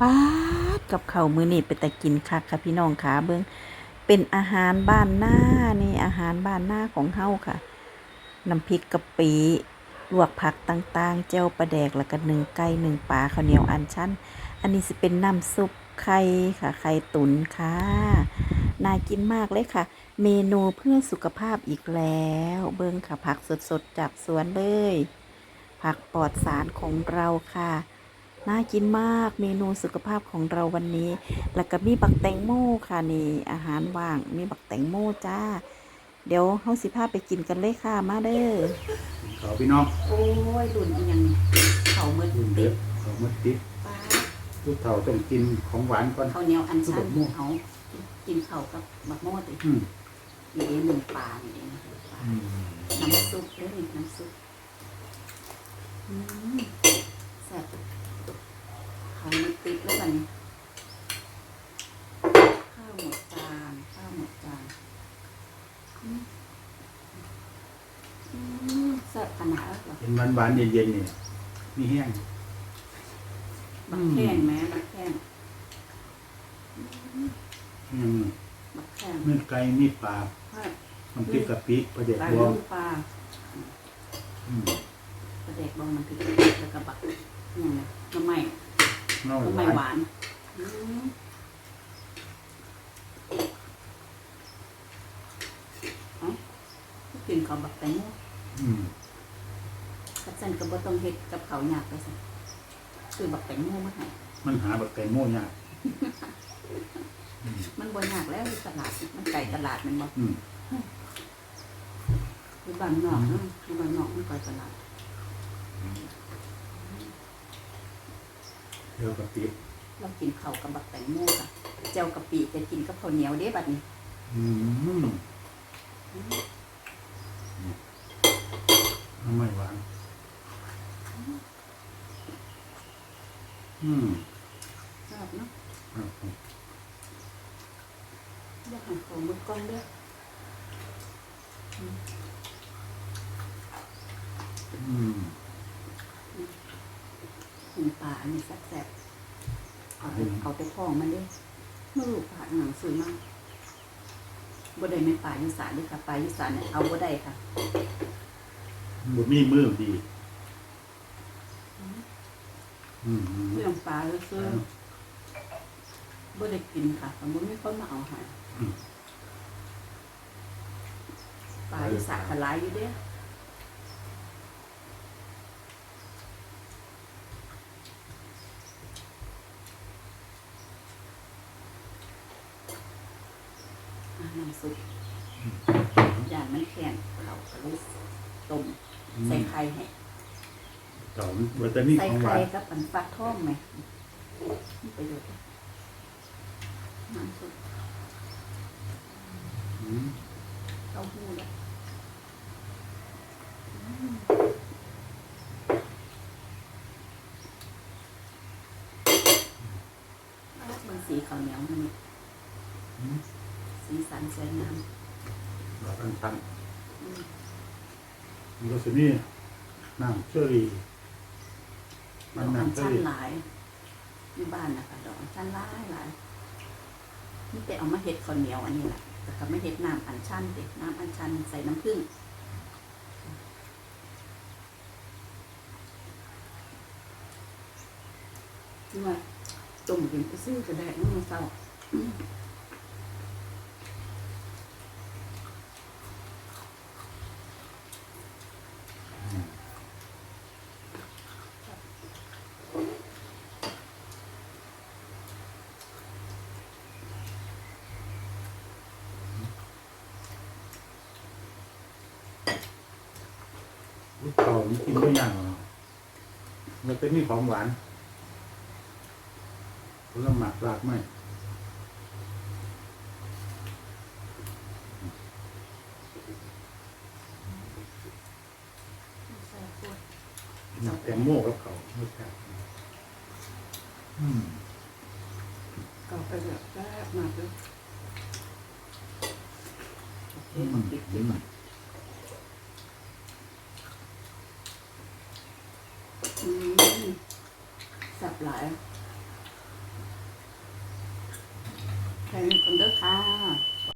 ป๊าดกับเขามือนี้เป็นแต่กินคักค่ะพี่น้องขาเบิ่งเป็นอาหารบ้านหน้านี่อาหารบ้านหน้าของเฮาค่ะน้ำพริกกะปิลวกผักต่างๆ เจ้าปลาแดกแล้วก็หนึ่งไก่หนึ่งปลาข้าวเหนียวอันชั้น อันนี้สิเป็นน้ำซุปไข่ค่ะไข่ตุ๋นค่ะน่ากินมากเลยค่ะ เมนูเพื่อสุขภาพอีกแล้ว เบิ่งค่ะผักสดๆจากสวนเลย ผักปลอดสารของเราค่ะ น่ากินมากเมนูสุขภาพของเราวันนี้ แล้วก็มีบักแตงโมค่ะนี่อาหารว่างมีบักแตงโมจ้า เดี๋ยวเฮาสิพาไปกินกันเลยค่ะมาเด้อเขาพี่น้องโอ้ยดุนอีหยังเขาเมื่อรุ่นเด็กเขามาติดป้าลูกเฒ่าต้องกินของหวานก่อนข้าวเหนียวอันชันบักโม่เขากินข้าวกับบักโมติอืมนี่เองหนึ่งปลานี่เองปลาน้ำซุปเด้อนี่น้ำซุปอืมแซ่บเขามันติดแล้วบัดนี้ข้าวหมดจานข้าวหมดจานอืม อืมแซ่บขนาดแล้วเหรอเห็นหวานหวานๆเย็นๆนี่มีแห้งบักแข้งแม้บักแข้งอืมบักแข้งมีไก่มีปลาถ้าน้ำพริกกะปิปลาเด็กปลาบวงลูกปลาอืมปลาเด็กบองมันคือแล้วก็บักอย่างไรน้ำใหม่น้องน้ำหใหม่วานหวานอืมเอ้ากินข้าวบักแตงโม อืมกัจันก็บ่ต้องเฮ็ดกับเขาวยากไปสิคือบักแตงโมมาให้มันหาบักแตงโมยากมันบ่ยากแล้วอยู่ตลาด มันไก่ตลาดแมันบ่อืมอยู่บ้านนอกเนาะอยู่บ้านนอกมันไก่ตลาดเดี๋ยวกะปิเรากินข้าวกับบักแตงโมค่ะเจ้ากะปิจะกินกับข้าวเหนียวเด้บัดนี้ อืม น้ำไม่หวาน อืมชอบเนาะครับอยากให้เขามือกล้องเด้ออืมกินปลาอันนี้แซ่บๆเอาไปเอาไปท้องมันเด้ไม่รู้ปลาหนังสวยมากบ่ได้แม่นปลาอีสานเด้อค่ะปลาอีสานเนี่ยเอาบ่ได้ค่ะ บมีมือดีอืมเรื่องปลาซื่อๆบ่ได้กินค่ะแต่บ่มีคนมาเอาให้ปลาอีสานก็หลายอยู่เด้ออะน้ำซุปย่านมันแข็งเขาก็เลยต้ม ใส่ไข่ให้เก่าบัตเตอรี่ใส่ของหไข่วานกับปันฟักทองไหมมีประโยชน์น้ำซุปอืมเต้าหู้เนี่ยมันสีขาวเหนียวมันนี่อืมสีสันสวยงามแบบอันทันอืม มันก็จะมีน้ำเชอรี่ดมัอนกอัญน้ำเชอชันรี่หลายอยู่บ้านนะคะดอกอัญชันหลายหลายนี่แต่เอามาเห็ดข้าวเหนียวอันนี้แหละแต่ก็ไม่เห็ดน้ำอัญชันเด็น้ำอัญชันใส่น้ำผึ้งนี่ว่าต้มกินไปซื้อก็ได้น้ำมันเศร้าอืมลูก เก่านี่กินไม่ยากหรอกมันเป็นมีของหวานผลไม้รากไม้ นักแตงโมกับเขาไม่ใช่มก่าไปแบบแรกมากเลยโอเคอืมติดติอืดมอืมสับหลายใครเป็นคนเด้อค่ะ